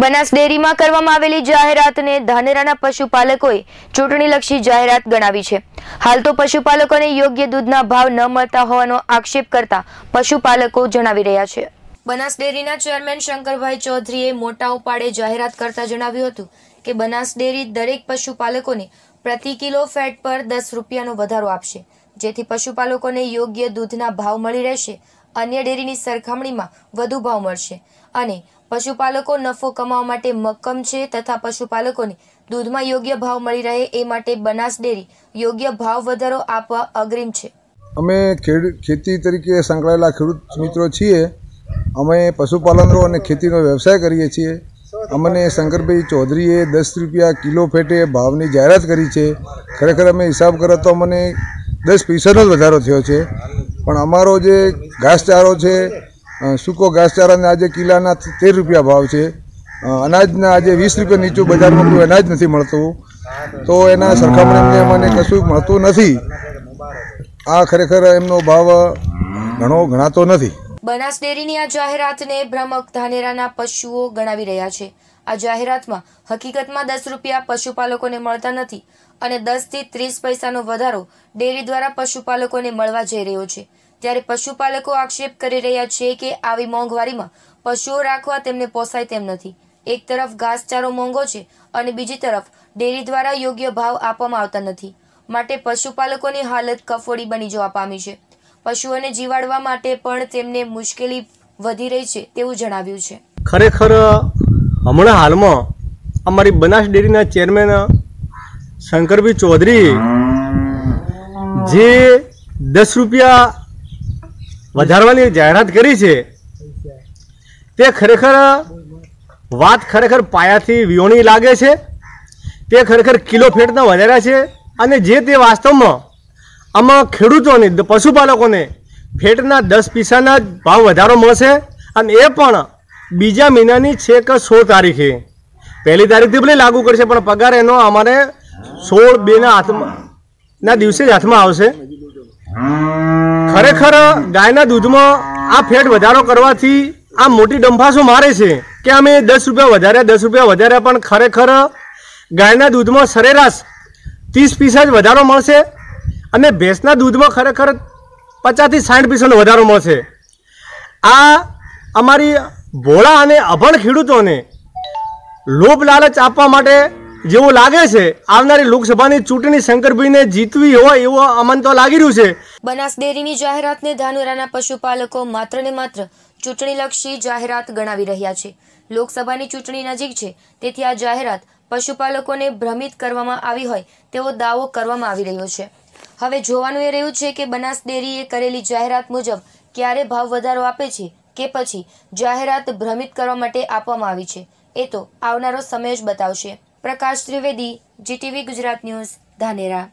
બનાસ ડેરીમાં કરવામાં આવેલી જાહેરાતને ધાનેરાના પશુપાલકોએ ચૂંટણીલક્ષી જાહેરાત ગણાવી છે. હાલ તો પશુપાલકોને યોગ્ય દૂધના ભાવ ન મળતા હોવાનો આક્ષેપ કરતા પશુપાલકો જણાવી રહ્યા છે. બનાસ ડેરીના ચેરમેન શંકરભાઈ ચૌધરીએ મોટા ઉપાડે જાહેરાત કરતા જણાવ્યું હતું કે બનાસ ડેરી દરેક પશુપાલકોને પ્રતિ કિલો ફેટ પર દસ રૂપિયાનો વધારો આપશે, જેથી પશુપાલકોને યોગ્ય દૂધના ભાવ મળી રહેશે. અન્ય ડેરીની સરખામણીમાં વધુ ભાવ મળશે. અને પશુપાલકો નફો કમાવા માટે મક્કમ છે તથા પશુપાલકોને દૂધમાં યોગ્ય ભાવ મળી રહે એ માટે બનાસ ડેરી યોગ્ય ભાવ વધારો આપવા અગ્રીમ છે. અમે ખેડ, ખેતી તરીકે સંકળાયેલા ખેડૂત મિત્રો છીએ. અમે પશુપાલનનો અને ખેતીનો વ્યવસાય કરીએ છીએ. અમને શંકરભાઈ ચૌધરીએ દસ રૂપિયા કિલો ફેટે ભાવની જાહેરાત કરી છે. ખરેખર અમે હિસાબ કરો તો અમને દસ પૈસાનો જ વધારો થયો છે. પણ અમારો જે ઘાસચારો છે સૂકો ઘાસચારાના આજે કિલ્લાના તેર રૂપિયા ભાવ છે. અનાજના આજે વીસ રૂપિયા નીચું બજારમાં કોઈ અનાજ નથી મળતું. તો એના સરખામણીમાં અમને કશું મળતું નથી. આ ખરેખર એમનો ભાવ ઘણો ગણાતો નથી. બનાસ ડેરીની આ જાહેરાતને ભ્રામક ધાનેરાના પશુઓ ગણાવી રહ્યા છે. આ જાહેરાતમાં હકીકતમાં દસ રૂપિયા પશુપાલકોને મળતા નથી અને દસથી ત્રીસ પૈસાનો વધારો ડેરી દ્વારા પશુપાલકોને મળવા જઈ રહ્યો છે. ત્યારે પશુપાલકો આક્ષેપ કરી રહ્યા છે કે આવી મોંઘવારીમાં પશુઓ રાખવા તેમને પોસાય તેમ નથી. એક તરફ ઘાસચારો મોંઘો છે અને બીજી તરફ ડેરી દ્વારા યોગ્ય ભાવ આપવામાં આવતા નથી. માટે પશુપાલકોની હાલત કફોડી બની જવા પામી છે. પશુઓને જીવાડવા માટે પણ તેમને મુશ્કેલી વધી રહી છે તેવું જણાવ્યું છે. ખરેખર, હમણાં હાલમાં અમારી બનાસ ડેરીના ચેરમેન શંકરભાઈ ચૌધરી જે દસ રૂપિયા વધારવાની જાહેરાત કરી છે. તે ખરેખર વાત ખરેખર પાયાથી વિયોણી લાગે છે. તે ખરેખર કિલો ફેટના વધાર્યા છે અને જે તે વાસ્તવમાં આમાં ખેડૂતોને પશુપાલકોને ફેટના દસ પૈસાના ભાવ વધારો મળશે અને એ પણ બીજા મહિનાની છેક સોળ તારીખે. પહેલી તારીખથી ભલે લાગુ કરશે, પણ પગાર એનો અમારે સોળ બેના હાથમાં ના, દિવસે જ હાથમાં આવશે. ખરેખર ગાયના દૂધમાં આ ફેટ વધારો કરવાથી આ મોટી ડંફાસો મારે છે કે અમે દસ રૂપિયા વધાર્યા, દસ રૂપિયા વધાર્યા, પણ ખરેખર ગાયના દૂધમાં સરેરાશ ત્રીસ પીસા જ વધારો મળશે અને ભેંસના દૂધમાં ખરેખર પચાસથી સાઠ પીસાનો વધારો મળશે. આ અમારી ભોળા અને અભણ ખેડૂતોને લોભ લાલચ આપવા માટે જેવું લાગે છે, આવનારી લોકસભાની ચૂંટણી શંકરભાઈને જીતવી હોય એવો અમન તો લાગી રહ્યું છે. બનાસ ડેરીની જાહેરાતને ધાનુરાના પશુપાલકો માત્ર ને માત્ર ચૂંટણીલક્ષી જાહેરાત ગણાવી રહ્યા છે. લોકસભાની ચૂંટણી નજીક છે, તેથી આ જાહેરાત પશુપાલકોને ભ્રમિત કરવામાં આવી હોય તેવો દાવો કરવામાં આવી રહ્યો છે. હવે જોવાનું એ રહ્યું છે કે બનાસ ડેરીએ કરેલી જાહેરાત મુજબ ક્યારે ભાવ વધારો આપે છે કે પછી જાહેરાત ભ્રમિત કરવા માટે આપવામાં આવી છે. એ તો આવનારો સમય જ બતાવશે. Prakash Trivedi GTV Gujarat news Dhanera.